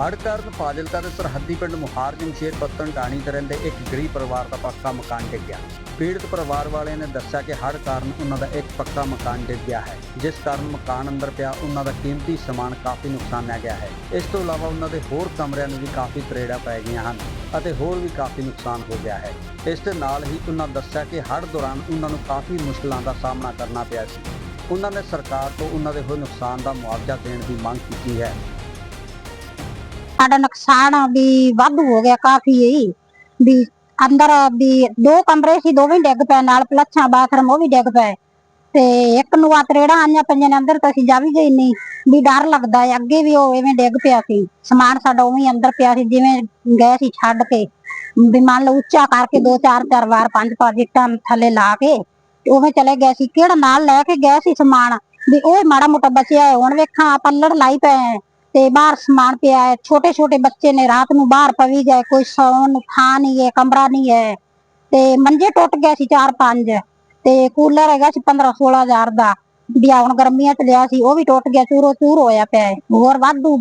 ਹੜ੍ਹ ਕਾਰਨ ਫਾਜ਼ਿਲਕਾ ਦੇ ਸਰਹੱਦੀ ਪਿੰਡ ਮੁਹਾਰਜਮ ਸ਼ੇਰਪੱਤਨ ਢਾਣੀ ਦੇ ਰਹਿੰਦੇ ਇੱਕ ਗਰੀਬ ਪਰਿਵਾਰ ਦਾ ਪੱਕਾ ਮਕਾਨ ਡਿੱਗ ਗਿਆ। ਪੀੜਤ ਪਰਿਵਾਰ ਵਾਲਿਆਂ ਨੇ ਦੱਸਿਆ ਕਿ ਹੜ੍ਹ ਕਾਰਨ ਉਹਨਾਂ ਦਾ ਇੱਕ ਪੱਕਾ ਮਕਾਨ ਡਿੱਗ ਗਿਆ ਹੈ, ਜਿਸ ਕਾਰਨ ਮਕਾਨ ਅੰਦਰ ਪਿਆ ਉਹਨਾਂ ਦਾ ਕੀਮਤੀ ਸਮਾਨ ਕਾਫੀ ਨੁਕਸਾਨਿਆ ਗਿਆ ਹੈ। ਇਸ ਤੋਂ ਇਲਾਵਾ ਉਹਨਾਂ ਦੇ ਹੋਰ ਕਮਰਿਆਂ ਨੂੰ ਵੀ ਕਾਫੀ ਤਰੇੜਾਂ ਪੈ ਗਈਆਂ ਹਨ ਅਤੇ ਹੋਰ ਵੀ ਕਾਫੀ ਨੁਕਸਾਨ ਹੋ ਗਿਆ ਹੈ। ਇਸ ਦੇ ਨਾਲ ਹੀ ਉਹਨਾਂ ਦੱਸਿਆ ਕਿ ਹੜ੍ਹ ਦੌਰਾਨ ਉਹਨਾਂ ਨੂੰ ਕਾਫੀ ਮੁਸ਼ਕਲਾਂ ਦਾ ਸਾਹਮਣਾ ਕਰਨਾ ਪਿਆ ਸੀ। ਉਹਨਾਂ ਨੇ ਸਰਕਾਰ ਤੋਂ ਉਹਨਾਂ ਦੇ ਹੋਏ ਨੁਕਸਾਨ ਦਾ ਮੁਆਵਜ਼ਾ ਦੇਣ ਦੀ ਮੰਗ ਕੀਤੀ ਹੈ। ਸਾਡਾ ਨੁਕਸਾਨ ਵੀ ਵਾਧੂ ਹੋ ਗਿਆ ਕਾਫੀ ਹੀ ਵੀ ਅੰਦਰ ਵੀ ਦੋ ਕਮਰੇ ਸੀ, ਦੋਵੇਂ ਡਿੱਗ ਪਏ, ਨਾਲ ਪਲੱਛਾਂ, ਬਾਥਰੂਮ, ਉਹ ਵੀ ਡਿੱਗ ਪਏ। ਤੇ ਇੱਕ ਨੂੰ ਆ ਤਰੇੜਾਂ ਆਈਆਂ ਪਈਆਂ ਨੇ ਅੰਦਰ ਤਾਂ ਅਸੀਂ ਜਾ ਵੀ ਗਏ ਨਹੀਂ। ਵੀ ਡਰ ਲੱਗਦਾ ਹੈ, ਅੱਗੇ ਵੀ ਉਹ ਐਵੇਂ ਡਿੱਗ ਪਿਆ ਸੀ। ਸਮਾਨ ਸਾਡਾ ਉਵੇਂ ਅੰਦਰ ਪਿਆ ਸੀ, ਜਿਵੇਂ ਗਏ ਸੀ ਛੱਡ ਕੇ। ਵੀ ਮੰਨ ਲਓ ਉੱਚਾ ਕਰਕੇ ਦੋ, ਚਾਰ ਚਾਰ ਵਾਰ, ਪੰਜ ਪੰਜ ਇੱਟਾਂ ਥੱਲੇ ਲਾ ਕੇ ਤੇ ਉਵੇਂ ਚਲੇ ਗਏ ਸੀ। ਕਿਹੜਾ ਨਾਲ ਲੈ ਕੇ ਗਏ ਸੀ ਸਮਾਨ? ਵੀ ਉਹ ਮਾੜਾ ਮੋਟਾ ਬਚਿਆ ਹੁਣ ਵੇਖਾਂ ਪੱਲੜ ਲਾਈ ਪਏ ਤੇ ਬਾਹਰ ਸਮਾਨ ਪਿਆ ਹੈ। ਛੋਟੇ ਛੋਟੇ ਬੱਚੇ ਨੇ ਰਾਤ ਨੂੰ ਬਾਹਰ ਪਵੀ ਗਏ ਕੋਈ ਸੌਣ ਥਾਂ ਨਹੀਂ ਹੈ, ਕਮਰਾ ਨਹੀਂ ਹੈ। ਤੇ ਮੰਜੇ ਟੁੱਟ ਗਏ ਸੀ ਚਾਰ ਪੰਜ ਤੇ ਕੂਲਰ ਹੈਗਾ ਸੀ 15 16000 ਦਾ। ਵੀ ਹੁਣ ਗਰਮੀਆਂ ਚ ਲਿਆ ਸੀ, ਉਹ ਵੀ ਟੁੱਟ ਗਿਆ, ਚੂਰੋ ਚੂਰ ਹੋਇਆ ਪਿਆ ਹੈ। ਹੋਰ ਵਾਧੂ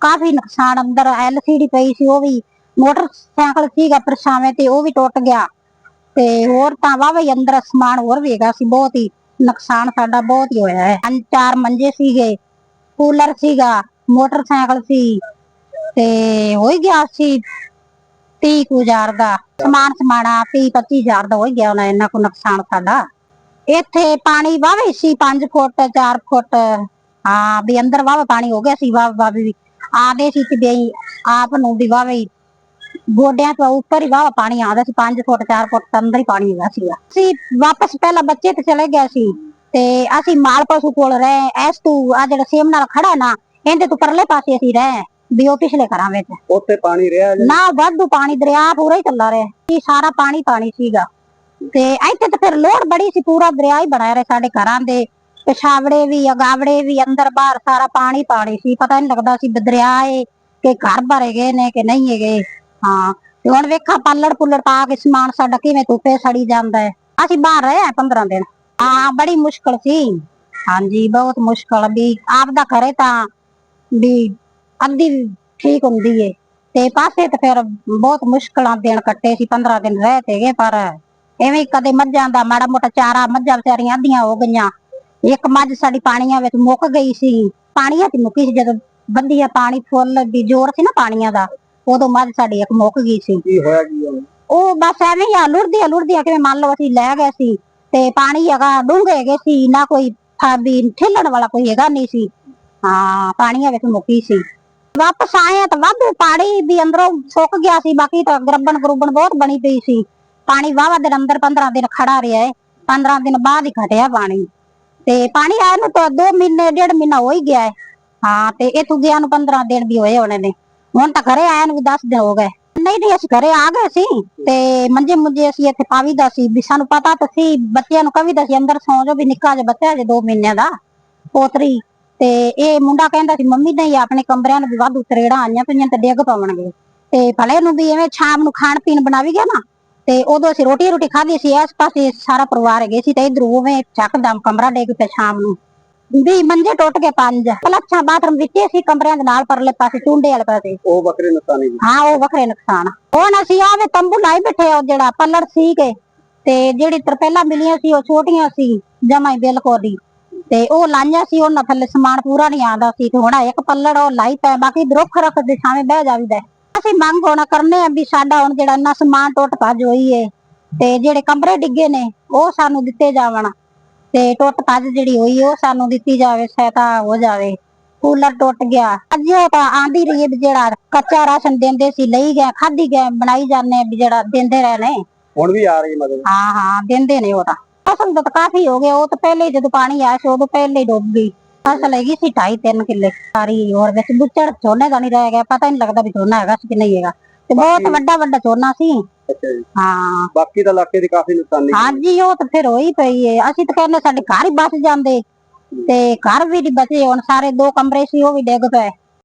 ਕਾਫੀ ਨੁਕਸਾਨ ਅੰਦਰ ਐਲਸੀਡੀ ਪਈ ਸੀ, ਉਹ ਵੀ ਮੋਟਰਸਾਈਕਲ ਸੀਗਾ ਪਰਛਾਵੇਂ ਤੇ ਉਹ ਵੀ ਟੁੱਟ ਗਿਆ। ਤੇ ਹੋਰ ਤਾਂ ਵਾਵਾ ਹੀ ਅੰਦਰ ਸਮਾਨ ਹੋਰ ਵੀ ਹੈਗਾ ਸੀ, ਬਹੁਤ ਹੀ ਨੁਕਸਾਨ ਸਾਡਾ ਬਹੁਤ ਹੀ ਹੋਇਆ ਹੈ। ਚਾਰ ਮੰਜੇ ਸੀਗੇ, ਕੂਲਰ ਸੀਗਾ ਮੋਟਰਸਾਈਕਲ ਸੀ ਤੇ ਹੋ ਗਿਆ ਸੀ 30 ਕੁ ਹਜ਼ਾਰ ਦਾ। ਸਮਾਨ ਸਮਾਣਾ 30 25 ਹਜ਼ਾਰ ਦਾ ਹੋਈ ਗਿਆ ਉਹਨਾਂ ਇੰਨਾ ਕੁ ਨੁਕਸਾਨ ਸਾਡਾ। ਇੱਥੇ ਪਾਣੀ ਵਾਵੇ ਸੀ 5 ਫੁੱਟ 4 ਫੁੱਟ। ਹਾਂ, ਵੀ ਅੰਦਰ ਵਾਵਾ ਪਾਣੀ ਹੋ ਗਿਆ ਸੀ ਵਾਹ ਵਾਹ ਵੀ। ਆਦੇ ਸੀ ਤੇ ਵੀ ਆਪ ਨੂੰ ਵੀ ਵਾਵੇ ਗੋਡਿਆਂ ਤੋਂ ਉੱਪਰ ਹੀ ਵਾਵਾ ਪਾਣੀ ਆਉਂਦਾ ਸੀ 5 ਫੁੱਟ 4 ਫੁੱਟ ਅੰਦਰ ਹੀ ਪਾਣੀ ਹੈਗਾ ਸੀ ਅਸੀਂ ਵਾਪਸ ਪਹਿਲਾਂ ਬੱਚੇ ਤੇ ਚਲੇ ਗਏ ਸੀ ਤੇ ਅਸੀਂ ਮਾਲ ਪਸ਼ੂ ਕੋਲ ਰਹੇ, ਐਸ ਤੂੰ ਆ ਜਿਹੜਾ ਸੇਮ ਨਾਲ ਖੜਾ ਨਾ ਇਹਦੇ ਤੋਂ ਪਰਲੇ ਪਾਸੇ ਅਸੀਂ ਰਹੇ ਵੀ ਉਹ ਪਿਛਲੇ ਘਰਾਂ ਵਿੱਚ। ਉੱਥੇ ਪਾਣੀ ਰਿਹਾ ਨਾ ਵਾਧੂ ਪਾਣੀ ਦਰਿਆ ਪੂਰਾ ਹੀ ਚੱਲਾ ਰਿਹਾ। ਇਹ ਸਾਰਾ ਪਾਣੀ ਪਾਣੀ ਸੀਗਾ। ਤੇ ਇੱਥੇ ਤਾਂ ਫਿਰ ਲੋੜ ਬੜੀ ਸੀ ਪੂਰਾ ਦਰਿਆ ਹੀ ਬਣਾਇਆ ਰਿਹਾ ਸਾਡੇ ਘਰਾਂ ਦੇ। ਪਿਛਾਵੜੇ ਵੀ ਅਗਾਵੜੇ ਵੀ ਅੰਦਰ ਬਾਹਰ ਸਾਰਾ ਪਾਣੀ ਪਾਣੀ ਸੀ। ਪਤਾ ਨਹੀਂ ਲੱਗਦਾ ਸੀ ਵੀ ਦਰਿਆ ਏ ਕਿ ਘਰ ਭਰੇ ਗਏ ਨੇ ਕਿ ਨਹੀਂ ਹੈਗੇ। ਹਾਂ ਤੇ ਹੁਣ ਵੇਖਾ ਪੱਲੜ ਪੁੱਲੜ ਪਾ ਕੇ ਸਮਾਨ ਸਾਡਾ ਕਿਵੇਂ ਧੁੱਪੇ ਸੜੀ ਜਾਂਦਾ ਹੈ। ਅਸੀਂ ਬਾਹਰ ਰਹੇ ਆ 15 ਦਿਨ। ਹਾਂ ਬੜੀ ਮੁਸ਼ਕਲ ਸੀ। ਹਾਂਜੀ ਬਹੁਤ ਮੁਸ਼ਕਲ ਵੀ। ਆਪ ਦਾ ਘਰੇ ਤਾਂ ਵੀ ਅੱਧੀ ਠੀਕ ਹੁੰਦੀ ਏ। ਤੇ ਪਾਸੇ ਤੇ ਫਿਰ ਬਹੁਤ ਮੁਸ਼ਕਲਾਂ ਦਿਨ ਕੱਟੇ ਸੀ 15 ਦਿਨ ਰਹੇ ਤੇਗੇ ਪਰ ਐਵੇਂ ਕਦੇ ਮੱਝਾਂ ਦਾ ਮਾੜਾ ਮੋਟਾ ਚਾਰਾ ਮੱਝਾਂ ਵਿਚਾਰੀਆਂ ਅੱਧੀਆਂ ਹੋ ਗਈਆਂ। ਇੱਕ ਮੱਝ ਸਾਡੀ ਪਾਣੀਆਂ ਵਿੱਚ ਮੁੱਕ ਗਈ ਸੀ। ਪਾਣੀਆਂ ਤੇ ਮੁੱਕੀ ਸੀ ਜਦੋਂ ਬੰਦੀਆ ਪਾਣੀ ਫੁੱਲ ਵੀ ਜ਼ੋਰ ਸੀ ਨਾ ਪਾਣੀਆਂ ਦਾ ਉਦੋਂ ਮੱਝ ਸਾਡੀ ਇੱਕ ਮੁੱਕ ਗਈ ਸੀ। ਕੀ ਹੋਇਆ ਕੀ ਉਹ ਬਸ ਐਵੇਂ ਹੀ ਆ ਲੁੜਦੀ ਆ ਲੁੜਦੀ ਆ ਕਿਵੇਂ ਮੰਨ ਲਓ ਅਸੀਂ ਲੈ ਗਏ ਸੀ। ਤੇ ਪਾਣੀ ਹੈਗਾ ਡੂੰਘੇ ਹੈਗੇ ਸੀ ਨਾ ਕੋਈ ਥਾਂ ਵੀ ਠੇਲਣ ਵਾਲਾ ਕੋਈ ਹੈਗਾ ਨਹੀਂ ਸੀ। ਹਾਂ ਪਾਣੀਆਂ ਵਿੱਚ ਮੁੱਕੀ ਸੀ। ਵਾਪਸ ਆਏ ਆ ਤਾਂ ਵਾਧੂ ਪਾਣੀ ਵੀ ਅੰਦਰੋਂ ਸੁੱਕ ਗਿਆ ਸੀ, ਬਾਕੀ ਤਾਂ ਗਰਬਨ ਗਰੂਬਨ ਬਹੁਤ ਬਣੀ ਪਈ ਸੀ। ਪਾਣੀ ਵਾਵਾ ਦਿਨ ਅੰਦਰ 15 ਦਿਨ ਖੜਾ ਰਿਹਾ ਹੈ 15 ਦਿਨ ਬਾਅਦ ਹੀ ਘਟਿਆ ਪਾਣੀ। ਤੇ ਪਾਣੀ ਆਇਆ ਨੂੰ ਤਾਂ 2 ਮਹੀਨੇ, ਡੇਢ ਮਹੀਨਾ ਹੋ ਹੀ ਗਿਆ ਹੈ ਹਾਂ, ਤੇ ਇਹ ਗਿਆ ਨੂੰ 15 ਦਿਨ ਵੀ ਹੋਏ ਹੋਣੇ ਨੇ। ਹੁਣ ਤਾਂ ਘਰੇ ਆਇਆ ਨੂੰ ਵੀ 10 ਦਿਨ ਹੋ ਗਏ। ਨਹੀਂ ਨਹੀਂ, ਅਸੀਂ ਘਰੇ ਆ ਗਏ ਸੀ ਤੇ ਮੰਜੇ ਮੁੰਜੇ ਅਸੀਂ ਇੱਥੇ ਪਾਵੀ ਦਾ ਸੀ। ਵੀ ਸਾਨੂੰ ਪਤਾ ਤਾਂ ਸੀ, ਬੱਚਿਆਂ ਨੂੰ ਕਵੀ ਦਾ ਸੀ, ਅੰਦਰ ਸੌਂ ਜਾਓ ਵੀ ਨਿੱਕਾ ਜਿਹਾ ਬੱਚਾ ਜੇ 2 ਮਹੀਨਿਆਂ ਦਾ, ਪੋਤਰੀ। ਤੇ ਇਹ ਮੁੰਡਾ ਕਹਿੰਦਾ ਸੀ ਮੰਮੀ ਨਹੀਂ ਆਪਣੇ ਕਮਰਿਆਂ ਨੂੰ ਵੀ ਵਾਧੂ ਤਰੇੜਾਂ ਆਈਆਂ ਪਈਆਂ ਤੇ ਡਿੱਗ ਪਵਣਗੇ। ਤੇ ਭਲੇ ਨੂੰ ਵੀ ਐਵੇਂ ਸ਼ਾਮ ਨੂੰ ਖਾਣ ਪੀਣ ਬਣਾਵੀ ਗਿਆ ਨਾ ਤੇ ਉਦੋਂ ਅਸੀਂ ਰੋਟੀ ਰੋਟੀ ਖਾਧੀ ਸੀ ਇਸ ਪਾਸੇ ਸਾਰਾ ਪਰਿਵਾਰ ਹੈਗੇ ਸੀ ਤੇ ਇਧਰ ਉਵੇਂ ਚੱਕਦਮ ਕਮਰਾ ਡਿੱਗ ਪਿਆ ਸ਼ਾਮ ਨੂੰ। ਵੀ ਮੰਜੇ ਟੁੱਟ ਗਏ ਪੰਜ ਪਲੱਛਾਂ ਬਾਥਰੂਮ ਵਿੱਚ ਸੀ ਕਮਰਿਆਂ ਦੇ ਨਾਲ ਪਰਲੇ ਪਾਸੇ ਟੁੰਡੇ ਵਾਲੇ ਪਾਸੇ। ਉਹ ਬੱਕਰੇ ਨੁਕਸਾਨੀ ਜੀ ਹਾਂ ਉਹ ਵੱਖਰੇ ਨੁਕਸਾਨ। ਹੁਣ ਅਸੀਂ ਆਵੇ ਤੰਬੂ ਲਾਈ ਬੈਠੇ ਆ ਉਹ ਜਿਹੜਾ ਪੱਲੜ ਸੀਗੇ ਤੇ ਜਿਹੜੀ ਤਰਪੈਲਾ ਮਿਲੀਆਂ ਸੀ ਉਹ ਛੋਟੀਆਂ ਸੀ ਜਮਾਈ ਬਿਲਕੁਲ ਦੀ। ਤੇ ਉਹ ਲਾਈਆਂ ਸੀ ਉਹਨਾਂ ਥੱਲੇ ਸਮਾਨ ਪੂਰਾ ਨਹੀਂ ਆਉਂਦਾ ਸੀ ਤੇ ਹੁਣ ਇੱਕ ਪੱਲੜ ਉਹ ਲਾਈ ਪੈ ਬਾਕੀ ਦਰੁੱਖ ਰੱਖ ਦੇ ਛਾਵੇਂ ਬਹਿ ਜਾਵੀਦਾ। ਅਸੀਂ ਮੰਗ ਹੋਣਾ ਕਰਨੇ ਆ ਵੀ ਸਾਡਾ ਹੁਣ ਜਿਹੜਾ ਇੰਨਾ ਸਮਾਨ ਟੁੱਟ ਭੱਜ ਹੋਈ ਏ ਤੇ ਜਿਹੜੇ ਕਮਰੇ ਡਿੱਗੇ ਨੇ ਉਹ ਸਾਨੂੰ ਦਿੱਤੇ ਜਾਵਣ। ਤੇ ਟੁੱਟ ਭੱਜ ਜਿਹੜੀ ਹੋਈ ਉਹ ਸਾਨੂੰ ਦਿੱਤੀ ਜਾਵੇ ਸਹਾਇਤਾ ਹੋ ਜਾਵੇ। ਕੂਲਰ ਟੁੱਟ ਗਿਆ। ਅੱਜ ਉਹ ਤਾਂ ਆਂਦੀ ਰਹੀ ਵੀ ਜਿਹੜਾ ਕੱਚਾ ਰਾਸ਼ਨ ਦਿੰਦੇ ਸੀ ਲਈ ਗਏ ਖਾਧੀ ਗਏ ਬਣਾਈ ਜਾਂਦੇ ਵੀ ਜਿਹੜਾ ਦਿੰਦੇ ਰਹੇ ਨੇ। ਹੁਣ ਵੀ ਆ ਰਹੀ ਮਦਦ। ਹਾਂ ਹਾਂ ਦਿੰਦੇ ਨੇ ਉਹ ਤਾਂ। ਫਸਲ ਤਾਂ ਕਾਫੀ ਹੋ ਗਿਆ ਉਹ ਤਾਂ ਪਹਿਲੇ ਹੀ ਜਦੋਂ ਪਾਣੀ ਆਇਆ ਸੀ ਉਦੋਂ ਪਹਿਲੇ ਹੀ ਡੁੱਬ ਗਈ। ਫਸਲ ਹੈਗੀ ਸੀ 2.5 3 ਕਿੱਲੇ। ਸਾਰੀ ਹੋਰ ਵਿੱਚ ਬੁੱਚੜ ਝੋਨੇ ਦਾ ਨਹੀਂ ਰਹਿ ਗਿਆ ਪਤਾ ਹੀ ਨਹੀਂ ਲੱਗਦਾ ਵੀ ਝੋਨਾ ਹੈਗਾ ਸੀ ਕਿ ਨਹੀਂ ਹੈਗਾ। ਤੇ ਬਹੁਤ ਵੱਡਾ ਵੱਡਾ ਝੋਨਾ ਸੀ। ਹਾਂ। ਬਾਕੀ ਤਾਂ ਇਲਾਕੇ ਦੀ ਕਾਫੀ ਨੁਕਸਾਨੀ ਹਾਂਜੀ ਉਹ ਤਾਂ ਫਿਰ ਹੋਈ ਪਈ ਏ। ਅਸੀਂ ਤਾਂ ਕਹਿੰਦੇ ਸਾਡੇ ਘਰ ਹੀ ਬਚ ਜਾਂਦੇ। ਤੇ ਘਰ ਵੀ ਨਹੀਂ ਬਚੇ ਹੁਣ ਸਾਰੇ ਦੋ ਕਮਰੇ ਸੀ ਉਹ ਵੀ ਡਿੱਗ ਪਏ।